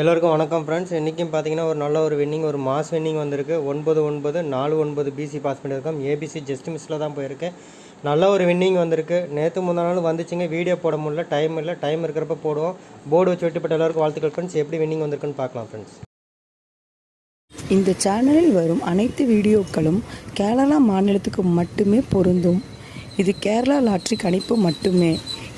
எல்லோருக்கும் வணக்கம் ஃப்ரெண்ட்ஸ் இன்றைக்கும் பார்த்தீங்கன்னா ஒரு நல்ல ஒரு வின்னிங் ஒரு மாஸ் வின்னிங் வந்திருக்கு. ஒன்பது ஒன்பது நாலு ஒன்பது பிசி பாஸ் பண்ணியிருக்கோம். ஏபிசி ஜஸ்ட் மிஸ்ஸில் தான் போயிருக்கு. நல்ல ஒரு வின்னிங் வந்திருக்கு. நேற்று முந்தா நாள் வந்துச்சுங்க. வீடியோ போட முடியல டைம் இல்லை. டைம் இருக்கிறப்ப போடுவோம். போர்டு வச்சு வெட்டிப்பட்ட எல்லாருக்கும் வாழ்த்துக்கள் ஃப்ரெண்ட்ஸ் எப்படி வின்னிங் வந்திருக்குன்னு பார்க்கலாம் ஃப்ரெண்ட்ஸ் இந்த சேனலில் வரும் அனைத்து வீடியோக்களும் கேரளா மாநிலத்துக்கு மட்டுமே பொருந்தும். இது கேரளா லாட்ரி கணிப்பு மட்டுமே.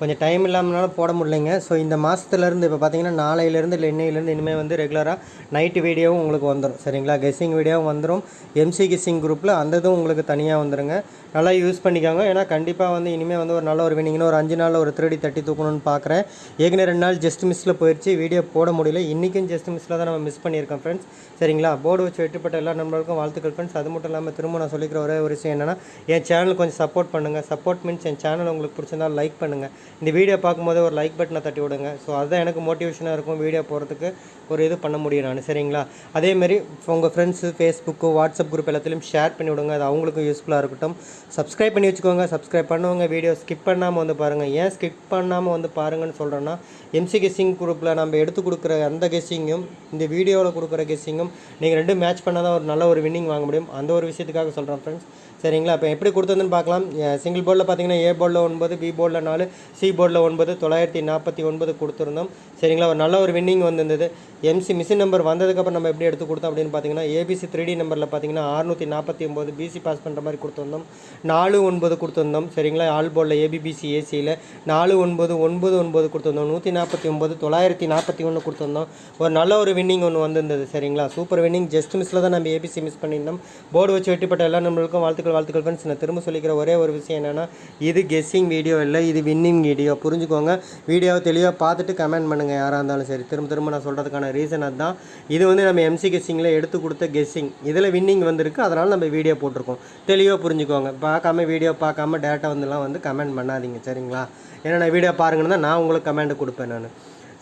கொஞ்சம் டைம் இல்லாமனால போட முடியலைங்க. ஸோ இந்த மாதத்துலேருந்து இப்போ பார்த்தீங்கன்னா நாளையிலேருந்து இல்லை இன்னையிலேருந்து இனிமேல் வந்து ரெகுலராக நைட்டு வீடியோவும் உங்களுக்கு வந்துடும் சரிங்களா? கெஸ்ஸிங் வீடியோவும் வந்துடும் எம்சி கெஸ்ஸிங் குரூப்பில் அந்த இதுவும் உங்களுக்கு தனியாக வந்துடுங்க நல்லா யூஸ் பண்ணிக்கோங்க. ஏன்னா கண்டிப்பாக வந்து இனிமேல் வந்து ஒரு நல்ல ஒரு வினிங்னு ஒரு அஞ்சு நாளில் ஒரு திருடி தட்டி தூக்கணும்னு பார்க்குறேன் ஏற்கனவே ரெண்டு நாள் ஜஸ்ட் மிஸ்ஸில் போயிடுச்சு வீடியோ போட முடியல. இன்றைக்கும் ஜஸ்ட் மிஸ்ஸில் தான் நம்ம மிஸ் பண்ணியிருக்கோம் ஃப்ரெண்ட்ஸ் சரிங்களா? போர்டு வச்சு வெட்டுப்பட்ட எல்லா நண்பர்களுக்கும் வாழ்த்துக்கள் ஃப்ரெண்ட்ஸ் அது மட்டும் இல்லாமல் திரும்ப நான் சொல்லிக்கிற ஒரே ஒரு விஷயம் என்னென்னா என் சேனல் கொஞ்சம் சப்போர்ட் பண்ணுங்கள் சப்போர்ட் மீன்ஸ் என் சேனல் உங்களுக்கு பிடிச்சிருந்தா லைக் பண்ணுங்கள் இந்த வீடியோ பார்க்கும்போது ஒரு லைக் பட்டனை தட்டி விடுங்க. ஸோ அதுதான் எனக்கு மோட்டிவேஷனாக இருக்கும் வீடியோ போகிறதுக்கு ஒரு இது பண்ண முடியும் நான். சரிங்களா? அதேமாரி உங்கள் ஃப்ரெண்ட்ஸு ஃபேஸ்புக்கு வாட்ஸ்அப் குரூப் எல்லாத்துலேயும் ஷேர் பண்ணி விடுங்க. அது அவங்களுக்கும் யூஸ்ஃபுல்லாக இருக்கட்டும். சப்ஸ்கிரைப் பண்ணி வச்சுக்கோங்க. சப்ஸ்கிரைப் பண்ணுவாங்க. வீடியோ ஸ்கிப் பண்ணாமல் வந்து பாருங்கள் ஏன் ஸ்கிப் பண்ணாமல் வந்து பாருங்கன்னு சொல்கிறேன்னா எம்சி கெஸ்ஸிங் குரூப்பில் நம்ம எடுத்து கொடுக்குற அந்த கெஸ்ஸிங்கும் இந்த வீடியோவில் கொடுக்குற கெஸ்ஸிங்கும் நீங்கள் ரெண்டும் மேட்ச் பண்ணால் தான் ஒரு நல்ல ஒரு வின்னிங் வாங்க முடியும். அந்த ஒரு விஷயத்துக்காக சொல்கிறேன் ஃப்ரெண்ட்ஸ் சரிங்களா? இப்போ எப்படி கொடுத்ததுன்னு பார்க்கலாம். சிங்கிள் போர்டில் பார்த்தீங்கன்னா ஏ போர்டில் ஒன்பது பி போர்டில் நாலு சி போர்டில் ஒன்பது தொள்ளாயிரத்தி நாற்பத்தி ஒன்பது கொடுத்துருந்தோம். சரிங்களா? ஒரு நல்ல ஒரு வின்னிங் வந்திருந்தது. எம்சி மிஷின் நம்பர் வந்ததுக்கப்புறம் நம்ம எப்படி எடுத்து கொடுத்தோம் அப்படின்னு பார்த்தீங்கன்னா ஏபிசி த்ரீ டி நம்பரில் பார்த்தீங்கன்னா அறுநூற்றி நாற்பத்தி ஒம்பது பிசி பாஸ் பண்ணுற மாதிரி கொடுத்துருந்தோம். நாலு ஒன்பது கொடுத்துருந்தோம். சரிங்களா? ஆல் போர்டில் ஏபிபிசி ஏசியில் நாலு ஒன்பது ஒன்பது ஒன்பது கொடுத்துருந்தோம். நூற்றி நாற்பத்தி ஒம்பது தொள்ளாயிரத்தி நாற்பத்தி ஒன்று கொடுத்துருந்தோம். ஒரு நல்ல ஒரு வின்னிங் ஒன்று வந்திருந்தது. சரிங்களா? சூப்பர் வின்னிங் ஜஸ்ட் மிஸ்ஸில் தான் நம்ம ஏபிசி மிஸ் பண்ணியிருந்தோம். போர்டு வச்சு வெட்டிப்பட்ட எல்லா நம்மளுக்கும் வாழ்த்துக்கள். வாழ்த்துக்கள் ஃப்ரெண்ட்ஸ் நான் திரும்ப சொல்லிக்கிற ஒரே ஒரு விஷயம் என்னென்னா இது கெஸ்ஸிங் வீடியோ இல்லை இது வின்னிங் வீடியோ புரிஞ்சுக்கோங்க. வீடியோவை தெளிவாக பார்த்துட்டு கமெண்ட் பண்ணுங்கள் யாராக இருந்தாலும் சரி. திரும்ப திரும்ப நான் சொல்கிறதுக்கான ரீசன் அதுதான். இது வந்து நம்ம எம்சி கெஸ்ஸிங்கில் எடுத்து கொடுத்த கெஸ்ஸிங் இதில் வின்னிங் வந்திருக்கு அதனால் நம்ம வீடியோ போட்டிருக்கோம். தெளிவாக புரிஞ்சுக்கோங்க. பார்க்காம வீடியோ பார்க்காம டேட்டா வந்துலாம் வந்து கமெண்ட் பண்ணாதீங்க சரிங்களா? ஏன்னா நான் வீடியோ பாருங்கன்னு தான் நான் உங்களுக்கு கமெண்ட் கொடுப்பேன் நான்.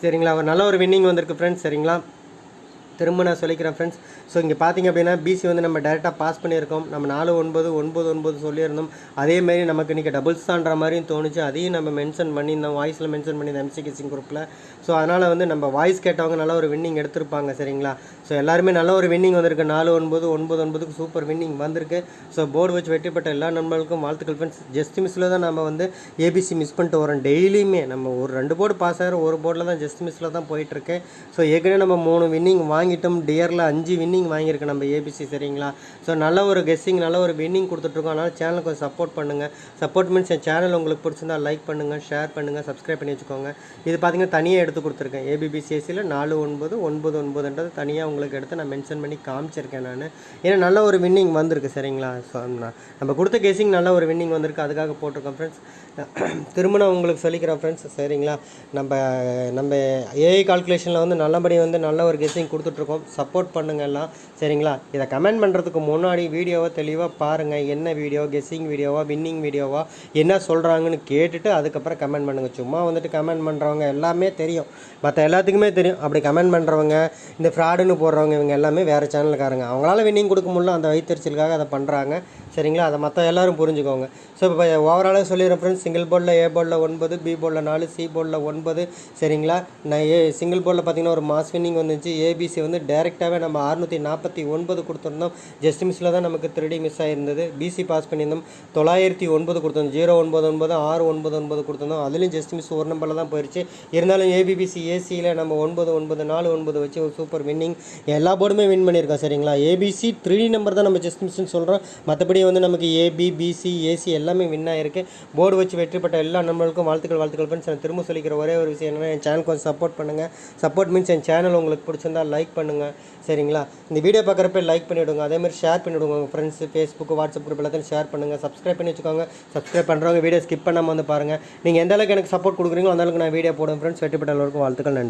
சரிங்களா? ஒரு நல்ல ஒரு வின்னிங் வந்திருக்கு ஃப்ரெண்ட்ஸ் சரிங்களா? திரும்ப நான் சொல்லிக்கிறேன் ஃப்ரெண்ட்ஸ் ஸோ இங்கே பார்த்தீங்க அப்படின்னா பிசி வந்து நம்ம டேரெக்டாக பாஸ் பண்ணியிருக்கோம். நம்ம நாலு ஒன்பது ஒன்பது ஒன்பது சொல்லியிருந்தோம். அதேமாரி நமக்கு இன்றைக்கி டபுள்ஸ் தான்ற மாதிரியும் தோணுச்சு. அதையும் நம்ம மென்ஷன் பண்ணியிருந்தோம் வாய்ஸில் மென்ஷன் பண்ணியிருந்தோம் எம்சி கிசிங் குரூப்பில் ஸோ அதனால் வந்து நம்ம வாய்ஸ் கேட்டவங்க நல்ல ஒரு வின்னிங் எடுத்திருப்பாங்க சரிங்களா? ஸோ எல்லாருமே நல்ல ஒரு வின்னிங் வந்திருக்கு. நாலு ஒன்பது ஒன்பது ஒன்பதுக்கு சூப்பர் வின்னிங் வந்திருக்கு. ஸோ போர்டு வச்சு வெற்றி பெற்ற எல்லா நண்பர்களுக்கும் வாழ்த்துக்கள் ஃப்ரெண்ட்ஸ் ஜஸ்ட் மிஸ்ஸில் தான் நம்ம வந்து ஏபிசி மிஸ் பண்ணிட்டு வரோம். டெய்லியுமே நம்ம ஒரு ரெண்டு போர்டு பாஸ் ஆகிற ஒரு போர்டில் தான் ஜஸ்ட் மிஸ்ஸில் தான் போயிட்டுருக்கு ஸோ ஏற்கனவே நம்ம மூணு வின்னிங் வாங்கிட்டோம். டியரில் அஞ்சு வின்னிங் வாங்கியிருக்கோம் நம்ம ஏபிசி சரிங்களா? ஸோ நல்ல ஒரு கெஸ்ஸிங் நல்ல ஒரு வின்னிங் கொடுத்துட்ருக்கோம். அதனால் சேனலுக்கு கொஞ்சம் சப்போர்ட் பண்ணுங்கள் சப்போர்ட் மீன்ஸ் என் சேனல் உங்களுக்கு பிடிச்சிருந்தா லைக் பண்ணுங்கள் ஷேர் பண்ணுங்கள் சப்ஸ்கிரைப் பண்ணி வச்சுக்கோங்க. இது பார்த்தீங்கன்னா தனியாக எடுத்து கொடுத்துருக்கேன். ஏபிபிசிஎஸ்சியில் நாலு ஒன்பது ஒன்பது ஒன்பதுன்றது தனியாக உங்களுக்கு எடுத்து நான் மென்ஷன் பண்ணி காமிச்சிருக்கேன் நான். ஏன்னா நல்ல ஒரு வின்னிங் வந்திருக்கு சரிங்களா? ஸோ நம்ம கொடுத்த கெஸ்ஸிங் நல்ல ஒரு வின்னிங் வந்திருக்கு. அதுக்காக போட்டிருக்கோம் ஃப்ரெண்ட்ஸ் திரும்ப நான் உங்களுக்கு சொல்லிக்கிறேன் ஃப்ரெண்ட்ஸ் சரிங்களா? நம்ம நம்ம ஏஐ கால்குலேஷனில் வந்து நல்லபடி வந்து நல்ல ஒரு கெஸ்ஸிங் கொடுத்துட்ருக்கோம் சப்போர்ட் பண்ணுங்க எல்லாம் சரிங்களா? இதை கமெண்ட் பண்ணுறதுக்கு முன்னாடி வீடியோவை தெளிவாக பாருங்கள் என்ன வீடியோ கெஸ்ஸிங் வீடியோவா வின்னிங் வீடியோவா என்ன சொல்கிறாங்கன்னு கேட்டுட்டு அதுக்கப்புறம் கமெண்ட் பண்ணுங்கள் சும்மா வந்துட்டு கமெண்ட் பண்ணுறவங்க எல்லாமே தெரியும். மற்ற எல்லாத்துக்குமே தெரியும். அப்படி கமெண்ட் பண்ணுறவங்க இந்த ஃப்ராடுன்னு போடுறவங்க இவங்க எல்லாமே வேறு சேனலுக்காரங்க அவங்களால வின்னிங் கொடுக்க முடியல. அந்த வைத்தறிச்சலுக்காக அதை பண்ணுறாங்க சரிங்களா? அதை மற்ற எல்லாரும் புரிஞ்சுக்கோங்க. ஸோ இப்போ ஓவராலாக சொல்லிடுறேன் ஃப்ரெண்ட்ஸ் சிங்கிள் போர்டில் ஏ போர்டில் ஒன்பது பி போர்டில் நாலு சி போர்டில் ஒன்பது. சரிங்களா? நான் ஏ சிங்கிள் போர்டில் பார்த்தீங்கன்னா ஒரு மாஸ் வின்னிங் வந்துச்சு. ஏபிசி வந்து டேரெக்டாகவே நம்ம அறுநூற்றி நாற்பத்தி ஒன்பது கொடுத்துருந்தோம். ஜஸ்ட் மிஸ்ஸில் தான் நமக்கு த்ரீ மிஸ் ஆகிருந்தது பிசி பாஸ் பண்ணியிருந்தோம். தொள்ளாயிரத்தி ஒன்பது கொடுத்தோம் ஜீரோ ஒன்பது ஒன்பது ஆறு ஒன்பது ஒன்பது கொடுத்துருந்தோம். அதுலேயும் ஜஸ்ட் மிஸ் ஒரு நம்பரில் தான் போயிடுச்சு இருந்தாலும் ஏபிபிசி ஏசியில் நம்ம ஒன்பது ஒன்பது நாலு ஒன்பது வச்சு ஒரு சூப்பர் வின்னிங் எல்லா போர்டுமே வின் பண்ணியிருக்கோம் சரிங்களா? ஏபிசி த்ரீ நம்பர் தான் நம்ம ஜஸ்ட் மிஸ்ன்னு சொல்கிறோம் மற்றபடி வந்து நமக்கு ஏபி பிசி ஏசி எல்லாமே வின் ஆயிருக்கு. போர்டு வச்சு வெற்றி பெற்ற எல்லா நம்பர்களுக்கும் வாழ்த்துக்கள் வாழ்த்துக்கள் ஃப்ரெண்ட்ஸ் நான் திரும்ப சொல்லிக்கிற ஒரே ஒரு விஷயம் என்னென்னா என் சேனல் கொஞ்சம் சப்போர்ட் பண்ணுங்கள் சப்போர்ட் மீன்ஸ் என் சேனல் உங்களுக்கு பிடிச்சிருந்தா லைக் பண்ணுங்கள் சரிங்களா? இந்த வீடியோ பார்க்குறப்ப லைக் பண்ணிவிடுங்க அதேமாதிரி ஷேர் பண்ணிவிடுங்க உங்கள் ஃப்ரெண்ட்ஸு ஃபேஸ்புக் வாட்ஸ்அப் குரூப் எல்லாத்தையும் ஷேர் பண்ணுங்கள் சப்ஸ்கிரைப் பண்ணி வச்சுக்கோங்க. சப்ஸ்கிரைப் பண்ணுறவங்க வீடியோ ஸ்கிப் பண்ணாமல் வந்து பாருங்கள் நீங்கள் எந்த அளவுக்கு எனக்கு சப்போர்ட் கொடுக்குறீங்களோ அந்த அளவுக்கு நான் வீடியோ போடுவேன். ஃப்ரெண்ட்ஸ் வெற்றி பெற்ற எல்லாருக்கும் வாழ்த்துக்கள். நன்றி.